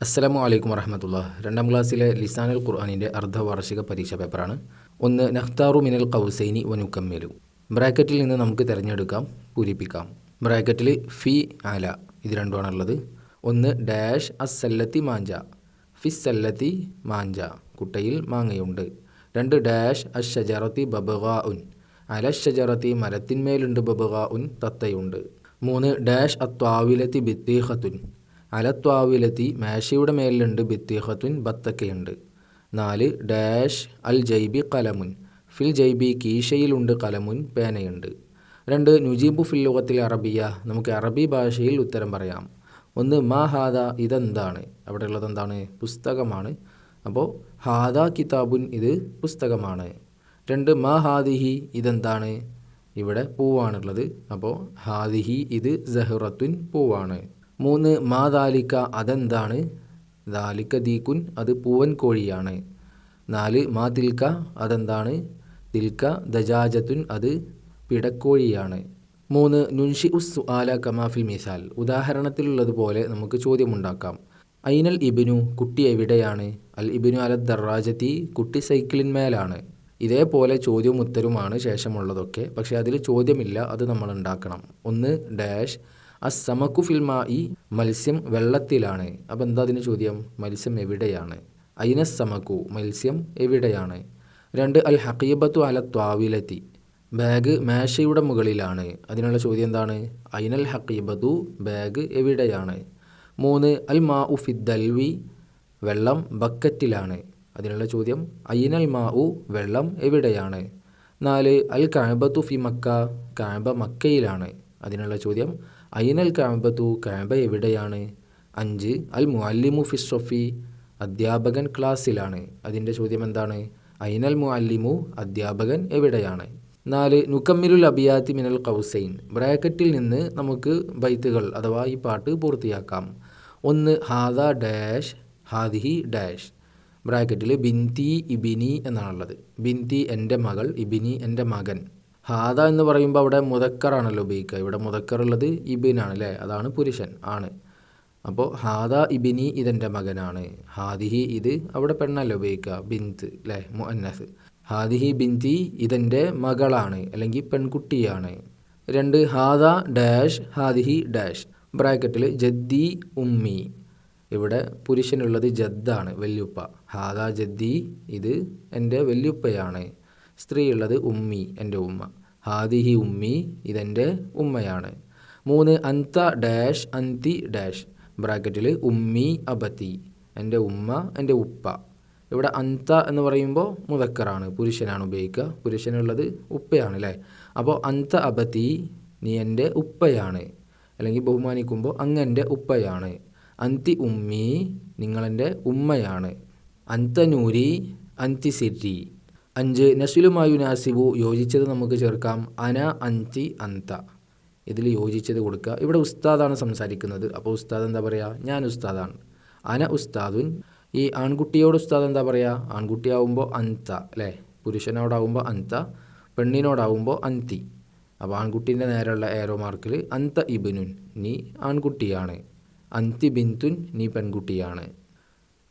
അസ്സലാമു അലൈക്കും വറഹമത്തുള്ള രണ്ടാം ക്ലാസ്സിലെ ലിസാനുൽ ഖുർആാനിന്റെ അർദ്ധവാർഷിക പരീക്ഷാ പേപ്പറാണ്. ഒന്ന് നഖ്താറു മിനൽ കൗസൈനി വനുക്കമ്മലു ബ്രാക്കറ്റിൽ നിന്ന് നമുക്ക് തിരഞ്ഞെടുക്കാം പൂരിപ്പിക്കാം. ബ്രാക്കറ്റിൽ ഫി ആല ഇത് രണ്ടുമാണുള്ളത്. ഒന്ന് ഡാഷ് അസല്ലത്തി മാഞ്ച ഫിസ്സല്ലത്തി മാഞ്ച കുട്ടയിൽ മാങ്ങയുണ്ട്. രണ്ട് ഡാഷ് അഷജറത്തി ബബഗാ ഉൻ അല ഷജറത്തി മരത്തിന്മേലുണ്ട് ബബഗാ ഉൻ തത്തയുണ്ട്. മൂന്ന് ഡാഷ് അത്വാവിലത്തി ബിത്തീഹത്തുൻ അലത്വാവിലെത്തി മേശയുടെ മേലിലുണ്ട് ബിത്തിഹത്തുൻ ബത്തക്കയുണ്ട്. നാല് ഡാഷ് അൽ ജൈബി കലമുൻ. ഫിൽ ജൈബി കീശയിലുണ്ട് കലമുൻ പേനയുണ്ട്. രണ്ട് നുജീബു ഫിൽ ലോകത്തിൽ അറബിയ. നമുക്ക് അറബി ഭാഷയിൽ ഉത്തരം പറയാം. ഒന്ന് മാ ഹാദ ഇതെന്താണ്? അവിടെ ഉള്ളത് എന്താണ്? പുസ്തകമാണ്. അപ്പോൾ ഹാദ കിതാബുൻ ഇത് പുസ്തകമാണ്. രണ്ട് മാ ഹാദിഹി ഇതെന്താണ്? ഇവിടെ പൂവാണുള്ളത്. അപ്പോൾ ഹാദിഹി ഇത് ജഹ്റത്തുൻ പൂവാണ്. മൂന്ന് മാ ദാലിക്ക അതെന്താണ്? ദാലിക്ക ദീക്കുൻ അത് പൂവൻ കോഴിയാണ്. നാല് മാ തിൽക്ക അതെന്താണ്? തിൽക്ക ദജാജത്തുൻ അത് പിടക്കോഴിയാണ്. മൂന്ന് നുൻഷി ഉസ് ആല കമാഫിൽ മിസാൽ. ഉദാഹരണത്തിലുള്ളതുപോലെ നമുക്ക് ചോദ്യമുണ്ടാക്കാം. ഐനൽ ഇബിനു കുട്ടി എവിടെയാണ്? അൽ ഇബിനു അല ദറാജത്തി കുട്ടി സൈക്കിളിന്മേലാണ് ഇതേപോലെ ചോദ്യവും ഉത്തരവുമാണ് ശേഷമുള്ളതൊക്കെ. പക്ഷേ അതിൽ ചോദ്യമില്ല അത് നമ്മൾ ഉണ്ടാക്കണം. ഒന്ന് ഡാഷ് അസമക്കു ഫിൽമ ഈ മത്സ്യം വെള്ളത്തിലാണ്. അപ്പോൾ എന്താ അതിന് ചോദ്യം? മത്സ്യം എവിടെയാണ്? അയിന സമക്കു മത്സ്യം എവിടെയാണ്? രണ്ട് അൽ ഹക്കീബത്തു അല ത്വാവിലെത്തി. ബാഗ് മേശയുടെ മുകളിലാണ്. അതിനുള്ള ചോദ്യം എന്താണ്? അയിനൽ ഹക്കീബത്തു ബാഗ് എവിടെയാണ്? മൂന്ന് അൽ മാ ഉ ഫിദ്ദൽവി വെള്ളം ബക്കറ്റിലാണ്. അതിനുള്ള ചോദ്യം അയിനൽ മാ ഉ വെള്ളം എവിടെയാണ്? നാല് അൽ കാബത്തു ഫി മക്ക? കാബ മക്കയിലാണ്. അതിനുള്ള ചോദ്യം അയിനൽ കാബത്തു കാബ എവിടെയാണ്? അഞ്ച് അൽ മുഅല്ലിമു ഫിസ്സൊഫി അധ്യാപകൻ ക്ലാസ്സിലാണ്. അതിന്റെ ചോദ്യം എന്താണ്? അയിനൽ മുഅല്ലിമു അധ്യാപകൻ എവിടെയാണ്? നാല് നുക്കമ്മിലുൽ അബിയാത്തി മിനൽ കൗസൈൻ ബ്രാക്കറ്റിൽ നിന്ന് നമുക്ക് ബൈത്തുകൾ അഥവാ ഈ പാട്ട് പൂർത്തിയാക്കാം. ഒന്ന് ഹാദ ഡാഷ് ഹാദിഹി ഡാഷ്. ബ്രാക്കറ്റിൽ ബിന്തി ഇബിനി എന്നാണുള്ളത്. ബിന്തി എന്റെ മകൾ ഇബിനി എന്റെ മകൻ. ഹാദ എന്ന് പറയുമ്പോൾ അവിടെ മുതക്കറാണല്ലോ ഉപയോഗിക്കുക. ഇവിടെ മുതക്കറുള്ളത് ഇബിനാണ് അല്ലേ? അതാണ് പുരുഷൻ. ആണ്. അപ്പോൾ ഹാദ ഇബിനി ഇതെന്റെ മകനാണ്. ഹാദിഹി ഇത് അവിടെ പെണ്ണല്ലേ ഉപയോഗിക്കുക? ബിന്ത് അല്ലേ? മുഅന്നസ്. ഹാദിഹി ബിന്തി ഇതെന്റെ മകളാണ് അല്ലെങ്കിൽ പെൺകുട്ടിയാണ്. രണ്ട് ഹാദ ഡാഷ് ഹാദിഹി ഡാഷ്. ബ്രാക്കറ്റിൽ ജദ്ദി ഉമ്മി. ഇവിടെ പുരുഷനുള്ളത് ജദ്ദാണ് വല്യുപ്പ. ഹാദ ജദ്ദി ഇത് എന്റെ വല്യുപ്പയാണ്. സ്ത്രീ ഉള്ളത് ഉമ്മി എന്റെ ഉമ്മ. ഹാദിഹി ഉമ്മി ഇതെന്റെ ഉമ്മയാണ്. മൂന്ന് അന്ത ഡാഷ് അന്തി ഡാഷ്. ബ്രാക്കറ്റിൽ ഉമ്മി അബത്തി. എന്റെ ഉമ്മ എന്റെ ഉപ്പ. ഇവിടെ അന്ത എന്ന് പറയുമ്പോൾ മുതക്കറാണ് പുരുഷനാണ് ഉപയോഗിക്കുക. പുരുഷനുള്ളത് ഉപ്പയാണ് അല്ലേ? അപ്പോൾ അന്ത അബത്തി നീ എന്റെ ഉപ്പയാണ്. അല്ലെങ്കിൽ ബഹുമാനിക്കുമ്പോൾ അങ്ങന്റെ ഉപ്പയാണ്. അന്തി ഉമ്മി നിങ്ങളെന്റെ ഉമ്മയാണ്. അന്തനൂരി അന്തി സിരി. അഞ്ച്. നസുലുമായു നാസിബു യോജിച്ചത് നമുക്ക് ചേർക്കാം. അന അഞ്ചി അന്ത. ഇതിൽ യോജിച്ചത് കൊടുക്കുക. ഇവിടെ ഉസ്താദാണ് സംസാരിക്കുന്നത്. അപ്പോൾ ഉസ്താദ് എന്താ പറയുക ഞാൻ ഉസ്താദാണ്. അന ഉസ്താദുൻ. ഈ ആൺകുട്ടിയോട് ഉസ്താദ് എന്താ പറയുക ആൺകുട്ടിയാവുമ്പോൾ അന്ത അല്ലേ? പുരുഷനോടാവുമ്പോൾ അന്ത പെണ്ണിനോടാവുമ്പോൾ അന്തി. അപ്പോൾ ആൺകുട്ടീന്റെ നേരെയുള്ള ഏറോ മാർക്കിൽ അന്ത ഇബിനുൻ നീ ആൺകുട്ടിയാണ്. അന്തി ബിന്തുൻ നീ പെൺകുട്ടിയാണ്.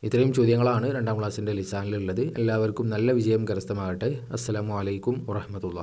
ഇത്രയും ചോദ്യങ്ങളാണ് രണ്ടാം ക്ലാസ്സിന്റെ ലിസാനിലുള്ളത്. എല്ലാവർക്കും നല്ല വിജയം കരസ്ഥമാകട്ടെ. അസ്സലാമു അലൈക്കും വറഹമത്തുള്ള